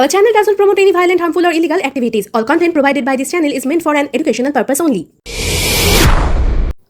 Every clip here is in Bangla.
Our channel doesn't promote any violent, harmful, or illegal activities. All content provided by this channel is meant for an educational purpose only.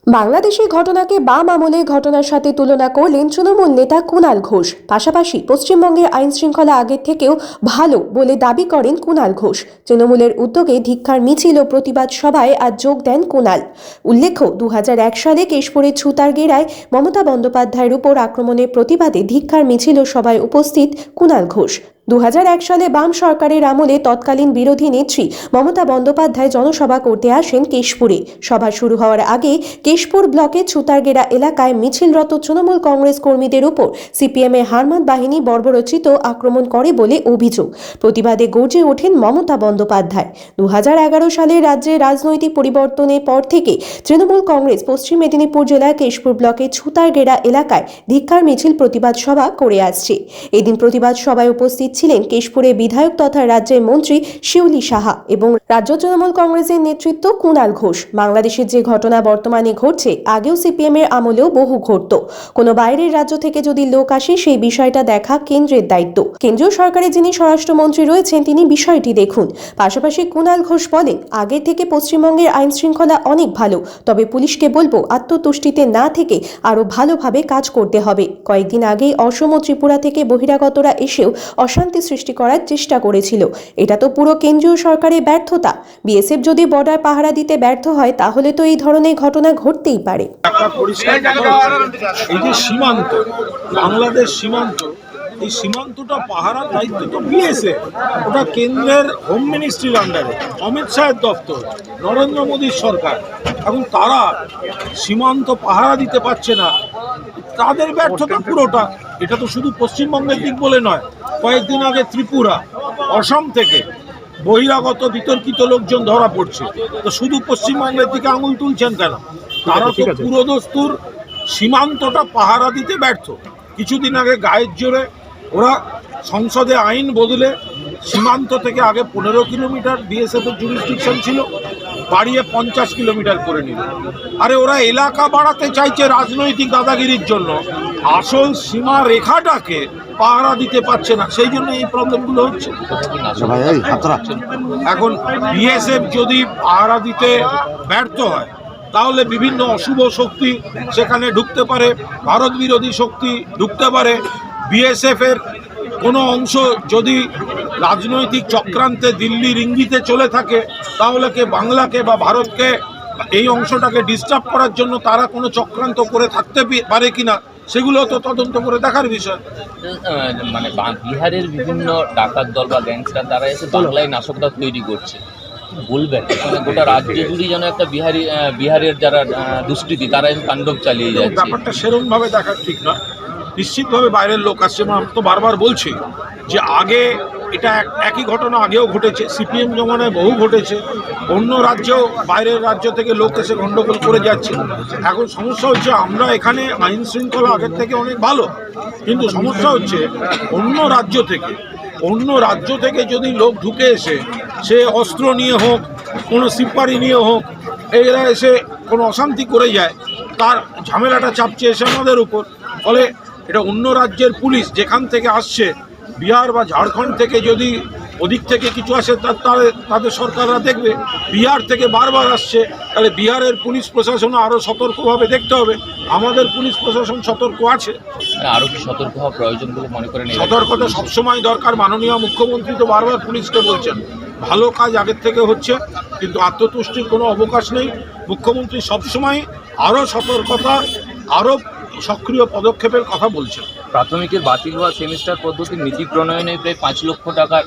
বাংলাদেশের ঘটনাকে বাম আমলের ঘটনার সাথে তুলনা করলেন তৃণমূল নেতা কুণাল ঘোষ পাশাপাশি পশ্চিমবঙ্গের আইন শৃঙ্খলা আগের থেকেও ভালো বলে দাবি করেন কুণাল ঘোষ তৃণমূলের উদ্যোগে ধিক্ষার মিছিল ও প্রতিবাদ সভায় আজ যোগ দেন কুণাল উল্লেখ্য দু হাজার এক সালে কেশপুরের ছুতার গেরায় মমতা বন্দ্যোপাধ্যায়ের উপর আক্রমণের প্রতিবাদে ধিক্ষার মিছিল ও সভায় উপস্থিত কুণাল ঘোষ দু হাজার এক সালে বাম সরকারের আমলে তৎকালীন বিরোধী নেত্রী মমতা বন্দ্যোপাধ্যায় জনসভা করতে আসেন কেশপুরে। সভা শুরু হওয়ার আগে কেশপুর ব্লকের ছুতারগেরা এলাকায় মিছিলরত তৃণমূল কংগ্রেস কর্মীদের উপর সিপিএমের হারমাত বাহিনী বর্বরচিত আক্রমণ করে বলে অভিযোগ। প্রতিবাদে গর্জে ওঠেন মমতা বন্দ্যোপাধ্যায়। দু হাজার এগারো সালে রাজ্যে রাজনৈতিক পরিবর্তনের পর থেকে তৃণমূল কংগ্রেস পশ্চিম মেদিনীপুর জেলার কেশপুর ব্লকের ছুতারগেরা এলাকায় ধিক্ষার মিছিল প্রতিবাদ সভা করে আসছে। এদিন প্রতিবাদ সভায় উপস্থিত ছিলেন কেশপুরের বিধায়ক তথা রাজ্যের মন্ত্রী শিউলি সাহা এবং রাজ্য তৃণমূল কংগ্রেসের নেতৃত্ব কুণাল ঘোষ। বাংলাদেশের যে ঘটনা বর্তমানে ঘটছে, আগেও সিপিএম এর আমলেও বহু ঘটত। কোনো বাইরের রাজ্য থেকে যদি লোক আসে, সেই বিষয়টা দেখা কেন্দ্রের দায়িত্ব। কেন্দ্রীয় সরকারের যিনি স্বরাষ্ট্রমন্ত্রী রয়েছেন, তিনি বিষয়টি দেখুন। পাশাপাশি কুণাল ঘোষ বলেন, আগে থেকে পশ্চিমবঙ্গের আইন শৃঙ্খলা অনেক ভালো, তবে পুলিশকে বলব আত্মতুষ্টিতে না থেকে আরও ভালোভাবে কাজ করতে হবে। কয়েকদিন আগেই অসম ত্রিপুরা থেকে বহিরাগতরা এসেও অশান্তি সৃষ্টি করার চেষ্টা করেছিল। এটা তো পুরো কেন্দ্রীয় সরকারের ব্যর্থতা। বিএসএফ যদি বর্ডার পাহারা দিতে ব্যর্থ হয়, তাহলে তো এই ধরনের ঘটনা ঘটতেই পারে। এই যে সীমান্ত, বাংলাদেশ সীমান্ত, এই সীমান্তটা পাহারার দায়িত্ব তো বিএসএ ওটা কেন্দ্রের হোম মিনিস্ট্রির আন্ডারে অমিত শাহের দপ্তর, নরেন্দ্র মোদীর সরকার। এখন তারা সীমান্ত পাহারা দিতে পারছে না। তাদের ব্যর্থতা পুরোটা। এটা তো শুধু পশ্চিমবঙ্গের দিক বলে নয় কয়েকদিন আগে ত্রিপুরা অসম থেকে বহিরাগত বিতর্কিত লোকজন ধরা পড়ছে। তো শুধু পশ্চিমবঙ্গের দিকে আঙুল তুলছেন কেন? তারা তো পুরোদস্তুর সীমান্তটা পাহারা দিতে ব্যর্থ। কিছুদিন আগে গায়ের জোরে ওরা সংসদে আইন বদলে সীমান্ত থেকে আগে পনেরো কিলোমিটার বিএসএফ এর জুরিসডিকশন ছিল। বাড়িয়ে পঞ্চাশ কিলোমিটার করে নিল। আরে ওরা এলাকা বাড়াতে চাইছে রাজনৈতিক দাদাগিরির জন্য। আসল সীমা রেখাটাকে পাহারা দিতে পারছে না। সেই জন্য এই প্রবলেমগুলো হচ্ছে। হাতরা। এখন বিএসএফ যদি পাহারা দিতে ব্যর্থ হয় তাহলে বিভিন্ন অশুভ শক্তি সেখানে ঢুকতে পারে ভারত বিরোধী শক্তি ঢুকতে পারে। বিএসএফ এর কোনো অংশ যদি রাজনৈতিক চক্রান্তে দিল্লির ইঙ্গিতে চলে থাকে তাহলে কে বাংলাকে বা ভারতকে এই অংশটাকে ডিস্টার্ব করার জন্য তারা কোনো চক্রান্ত করে থাকতে পারে কিনা সেগুলো তো তদন্ত করে দেখার বিষয়। মানে বিহারের বিভিন্ন ডাকাত দল বা গ্যাংস্টার তারা এসে বাংলায় নাশকতা তৈরি করছে বলবেন? মানে গোটা রাজ্য জুড়ে যেন একটা বিহারি বিহারের যারা দুষ্কৃতী তারা এসে তাণ্ডব চালিয়ে যায় ব্যাপারটা সেরকম ভাবে দেখা ঠিক না। নিশ্চিতভাবে বাইরের লোক আসছে এবং আমি তো বারবার বলছি যে আগে এটা এক- একই ঘটনা আগেও ঘটেছে। সিপিএম জমানায় বহু ঘটেছে। অন্য রাজ্যেও, বাইরের রাজ্য থেকে লোক এসে গণ্ডগোল করে যাচ্ছে। এখন সমস্যা হচ্ছে, আমরা এখানে আইন শৃঙ্খলা আগের থেকে অনেক ভালো। কিন্তু সমস্যা হচ্ছে, অন্য রাজ্য থেকে, অন্য রাজ্য থেকে যদি লোক ঢুকে এসে, সে অস্ত্র নিয়ে হোক, কোনো সিপারি নিয়ে হোক, এরা এসে কোনো অশান্তি করে যায়, তার ঝামেলাটা চাপছে এসে আমাদের উপর। ফলে এটা অন্য রাজ্যের পুলিশ যেখান থেকে আসছে বিহার বা ঝাড়খণ্ড থেকে যদি ওদিক থেকে কিছু আসে তা তাদের তাদের সরকাররা দেখবে। বিহার থেকে বারবার আসছে। তাহলে বিহারের পুলিশ প্রশাসন আরও সতর্কভাবে দেখতে হবে। আমাদের পুলিশ প্রশাসন সতর্ক আছে। আরও কি সতর্ক হওয়া প্রয়োজন বলে মনে করেন সতর্কতা সবসময় দরকার। মাননীয় মুখ্যমন্ত্রী তো বারবার পুলিশকে বলছেন। ভালো কাজ আগের থেকে হচ্ছে কিন্তু আত্মতুষ্টির কোনো অবকাশ নেই। মুখ্যমন্ত্রী সবসময় আরও সতর্কতা আরও সক্রিয় পদক্ষেপের কথা বলছেন। প্রাথমিকের বাতিল হওয়া সেমিস্টার পদ্ধতির নীতি প্রণয়নে প্রায় পাঁচ লক্ষ টাকার